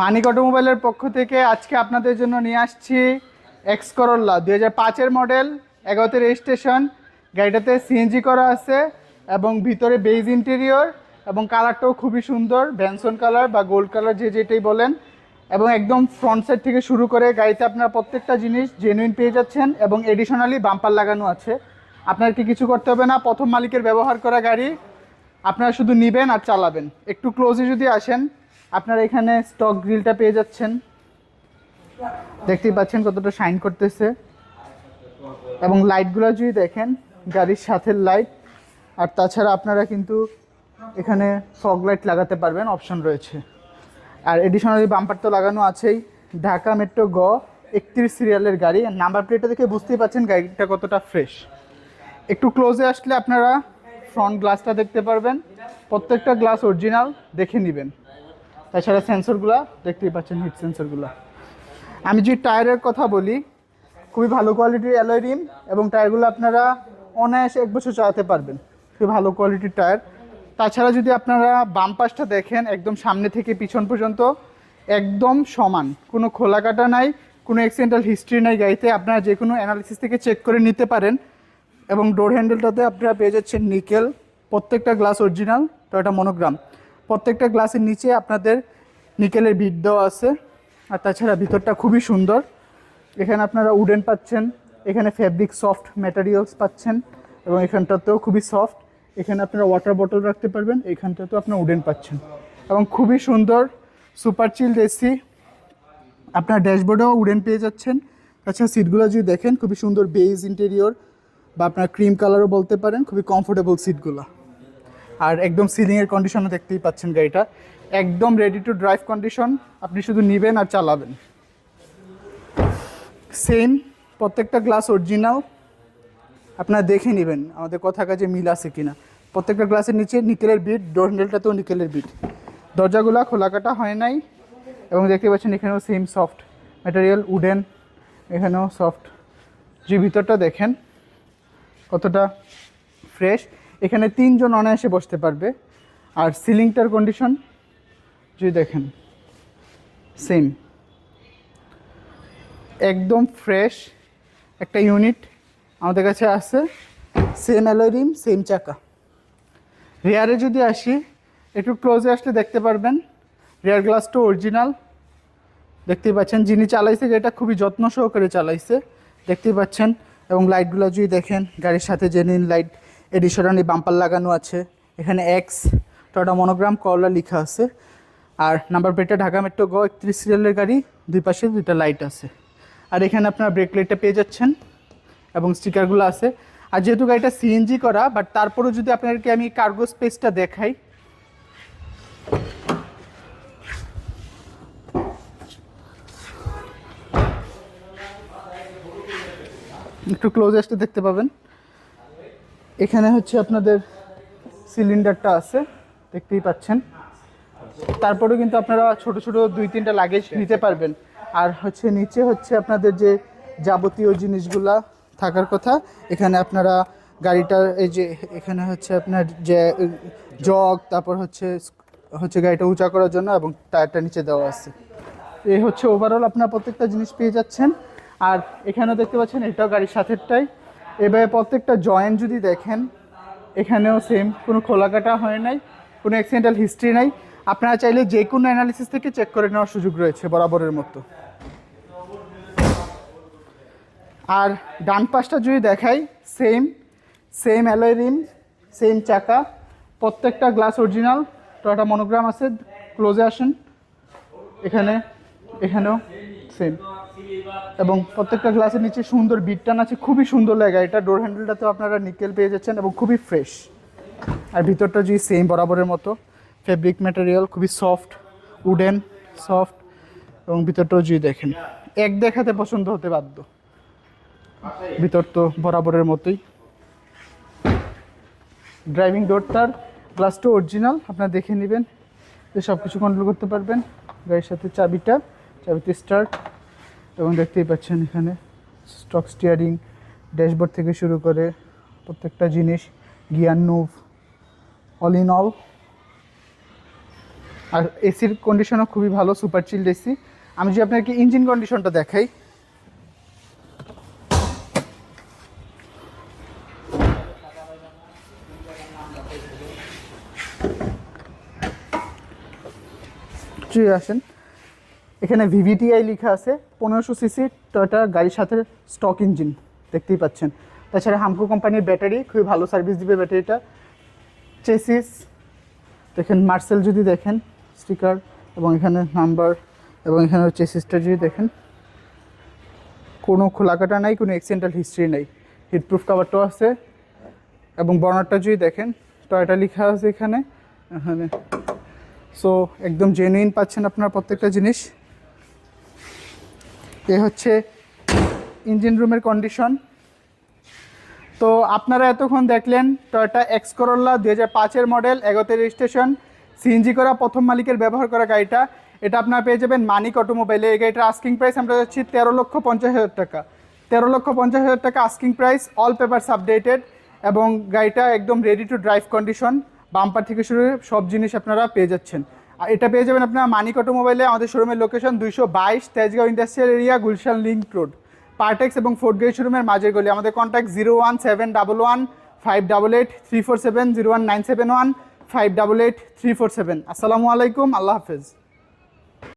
মানিক অটোমোবাইলের পক্ষ থেকে আজকে আপনাদের জন্য নিয়ে আসছি এক্স করল্লা দুই হাজার পাঁচের মডেল এগারোতে রেজিস্ট্রেশন গাড়িটাতে সিএনজি করা আছে এবং ভিতরে বেজ ইন্টেরিয়র এবং কালারটাও খুবই সুন্দর ভ্যানসন কালার বা গোল্ড কালার যে যেটাই বলেন এবং একদম ফ্রন্ট সাইড থেকে শুরু করে গাড়িতে আপনার প্রত্যেকটা জিনিস জেনুইন পেয়ে যাচ্ছেন এবং এডিশনালি বাম্পার লাগানো আছে। আপনার কি কিছু করতে হবে না, প্রথম মালিকের ব্যবহার করা গাড়ি, আপনারা শুধু নেবেন আর চালাবেন। একটু ক্লোজে যদি আসেন আপনারা এখানে স্টক গ্রিলটা পেয়ে যাচ্ছেন। দেখতেই পাচ্ছেন কতটা শাইন করতেছে। এবং লাইটগুলো যদি দেখেন, গাড়ির সাথে লাইট আর তাছাড়া আপনারা কিন্তু এখানে ফগ লাইট লাগাতে পারবেন অপশন রয়েছে। আর এডিশনালি বাম্পার তো লাগানো আছেই। ঢাকা মেট্রো গ একত্রিশ সিরিয়ালের গাড়ি। নাম্বার প্লেটটা দেখে বুঝতেই পাচ্ছেন গাড়িটা কতটা ফ্রেশ একটু ক্লোজে আসলে আপনারা ফ্রন্ট গ্লাসটা দেখতে পারবেন। প্রত্যেকটা গ্লাস অরিজিনাল দেখে নেবেন। তাছাড়া সেন্সরগুলো দেখতেই পাচ্ছেন হিট সেন্সরগুলো আমি যে টায়ারের কথা বলি, খুবই ভালো কোয়ালিটির অ্যালয় রিম এবং টায়ারগুলো আপনারা অনায়াসে এক বছর চালাতে পারবেন। খুবই ভালো কোয়ালিটির টায়ার তাছাড়া যদি আপনারা বাম পাশটা দেখেন, একদম সামনে থেকে পিছন পর্যন্ত, একদম সমান। কোনো খোলা কাটা নাই, কোনো অ্যাক্সিডেন্টাল হিস্ট্রি নাই গাড়িতে। আপনারা যে কোনো অ্যানালিসিস থেকে চেক করে নিতে পারেন এবং ডোর হ্যান্ডেলটাতে আপনারা পেয়ে যাচ্ছেন নিকেল প্রত্যেকটা গ্লাস অরিজিনাল তো এটা মনোগ্রাম প্রত্যেকটা গ্লাসের নিচে আপনাদের নিকেলের বিট দেওয়া আছে। আর তাছাড়া ভিতরটা খুবই সুন্দর। এখানে আপনারা উডেন পাচ্ছেন, এখানে ফ্যাব্রিক সফট ম্যাটেরিয়ালস পাচ্ছেন এবং এখানটাতেও খুবই সফট। এখানে আপনারা ওয়াটার বটল রাখতে পারবেন, এখানটাতেও আপনারা উডেন পাচ্ছেন। এবং খুবই সুন্দর, সুপার চিল্ড এসি। আপনার ড্যাশবোর্ডেও উডেন পেয়ে যাচ্ছেন। তাছাড়া সিটগুলো যদি দেখেন, খুবই সুন্দর বেজ ইন্টেরিয়র বা আপনার ক্রিম কালারও বলতে পারেন, খুবই কমফোর্টেবল সিটগুলো। আর একদম সিলিংয়ের কন্ডিশনও দেখতেই পাচ্ছেন গাড়িটা। একদম রেডি টু ড্রাইভ কন্ডিশন আপনি শুধু নেবেন আর চালাবেন। সেম প্রত্যেকটা গ্লাস অরিজিনাল আপনারা দেখে নেবেন আমাদের কথা কাজে মিল আছে কিনা। প্রত্যেকটা গ্লাসের নিচে নিকেলের বিট ডোর হ্যান্ডেলটাতেও নিকেলের বিট দরজাগুলো খোলা কাটা হয় নাই এবং দেখতে পাচ্ছেন এখানেও সেম সফট ম্যাটেরিয়াল উডেন এখানেও সফট যে ভিতরটা দেখেন, কতটা ফ্রেশ এখানে তিনজন অনায়াসে বসতে পারবে। আর সিলিংটার কন্ডিশন যদি দেখেন সেম একদম ফ্রেশ একটা ইউনিট আমাদের কাছে আছে সেম অ্যালোরিম সেম চাকা। রেয়ারে যদি আসি, একটু ক্লোজে আসলে দেখতে পারবেন রেয়ার গ্লাসটা অরিজিনাল দেখতেই পাচ্ছেন, যিনি চালাইছে, এটা খুবই যত্ন সহকারে চালাইছে। দেখতেই পাচ্ছেন, এবং লাইটগুলো যদি দেখেন, গাড়ির সাথে জেনুইন লাইট এডিশনালি বাম্পার লাগানো আছে। এখানে এক্স টটা মনোগ্রাম, করলা লেখা আছে। আর নাম্বার প্লেটটা ঢাকা মেট্রো গ, একত্রিশ সিরিয়ালের গাড়ি, দুই পাশে দুইটা লাইট আছে। আর এখানে আপনার ব্রেক লাইটটা পেয়ে যাচ্ছেন এবং স্টিকারগুলো আছে। আর যেহেতু গাড়িটা সিএনজি করা বাট তারপরেও যদি আপনাদেরকে আমি কার্গো স্পেসটা দেখাই। একটু ক্লোজ দেখতে পাবেন। এখানে হচ্ছে আপনাদের সিলিন্ডারটা আছে, দেখতেই পাচ্ছেন। তারপরেও কিন্তু আপনারা ছোট ছোট দুই তিনটা লাগেজ নিতে পারবেন। আর হচ্ছে নিচে হচ্ছে আপনাদের যে যাবতীয় জিনিসগুলা থাকার কথা, এখানে আপনারা গাড়িটার এই যে, এখানে হচ্ছে আপনার যে, জগ, তারপর হচ্ছে হচ্ছে গাড়িটা উঁচা করার জন্য এবং টায়ারটা নিচে দেওয়া আছে। এই হচ্ছে ওভারঅল আপনারা প্রত্যেকটা জিনিস পেয়ে যাচ্ছেন। আর এখানেও দেখতে পাচ্ছেন, এটাও গাড়ির সাথেরটাই। এবারে প্রত্যেকটা জয়েন্ট যদি দেখেন, এখানেও সেম কোনো খোলা কাটা হয় নাই, কোনো অ্যাক্সিডেন্টাল হিস্ট্রি নাই। আপনারা চাইলে যে কোনো অ্যানালিসিস থেকে চেক করে নেওয়ার সুযোগ রয়েছে বরাবরের মতো। আর ডান পাশটা যদি দেখাই same same alloy rim same চাকা, প্রত্যেকটা গ্লাস অরিজিনাল টয়টা মনোগ্রাম আছে ক্লোজে আসেন, এখানে, এখানেও সেম এবং প্রত্যেকটা গ্লাসের নিচে সুন্দর বিটটান আছে, খুবই সুন্দর লাগে। এটা ডোর হ্যান্ডেলটাতেও আপনারা নিকেল পেয়ে যাচ্ছেন এবং খুবই ফ্রেশ আর ভিতরটা যদি সেম বরাবরের মতো ফেব্রিক ম্যাটেরিয়াল খুবই সফট উডেন সফট এবং ভিতরটাও যদি দেখেন, এক দেখাতে পছন্দ হতে বাধ্য। ভিতর তো বরাবরের মতোই। ড্রাইভিং ডোরটার গ্লাসটা অরিজিনাল আপনারা দেখে নেবেন। সব কিছু কন্ট্রোল করতে পারবেন। গাড়ির সাথে চাবিটা, চাবিতে স্টার্ট এবং দেখতেই পাচ্ছেন এখানে স্টক স্টিয়ারিং ড্যাশবোর্ড থেকে শুরু করে প্রত্যেকটা জিনিস gear knob all in all আর এসির কন্ডিশনও খুবই ভালো সুপার চিল্ড এসি আমি যদি আপনাকে ইঞ্জিন কন্ডিশনটা দেখাই। আসেন। এখানে ভিভিটিআই লেখা আছে, পনেরোশো সিসি টয়টা গাড়ির সাথে স্টক ইঞ্জিন দেখতেই পাচ্ছেন। তাছাড়া হামকো কোম্পানির ব্যাটারি খুবই ভালো সার্ভিস দিবে ব্যাটারিটা চেসিস দেখেন মার্সেল যদি দেখেন স্টিকার এবং এখানে নাম্বার এবং এখানে চেসিসটা যদি দেখেন। কোনো খোলাকাটা নাই, কোনো অ্যাক্সিডেন্টাল হিস্ট্রি নাই। হিটপ্রুফ কাভারটাও আছে, এবং বর্নারটা যদি দেখেন টয়টা লেখা আছে এখানে এখানে। সো একদম জেনুইন পাচ্ছেন আপনার প্রত্যেকটা জিনিস। এ হচ্ছে ইঞ্জিন রুমের কন্ডিশন তো আপনারা এতক্ষণ দেখলেন টয়োটা এক্স করোলা দুই হাজার পাঁচের মডেল এগোতে রেজিস্ট্রেশন সিএনজি করা প্রথম মালিকের ব্যবহার করা গাড়িটা। এটা আপনারা পেয়ে যাবেন মানিক অটোমোবাইলে এই গাড়িটার আস্কিং প্রাইস আমরা যাচ্ছি তেরো লক্ষ পঞ্চাশ হাজার টাকা। তেরো লক্ষ পঞ্চাশ হাজার টাকা asking price all papers updated এবং গাড়িটা একদম ready to drive condition bumper থেকে শুরু সব জিনিস আপনারা পেয়ে যাচ্ছেন। আর এটা পেয়ে যাবেন আপনার মানিকটো মোবাইলে আমাদের শোরুমের লোকেশন দুইশো বাইশ Tejgaon industrial area Gulshan link road Partex এবং ফোর্ট গেট শোরুমের মাঝের গলি। আমাদের contact zero one seven double one five double eight three four seven zero one nine seven one five double eight three four seven আসসালামু আলাইকুম, আল্লাহ হাফেজ।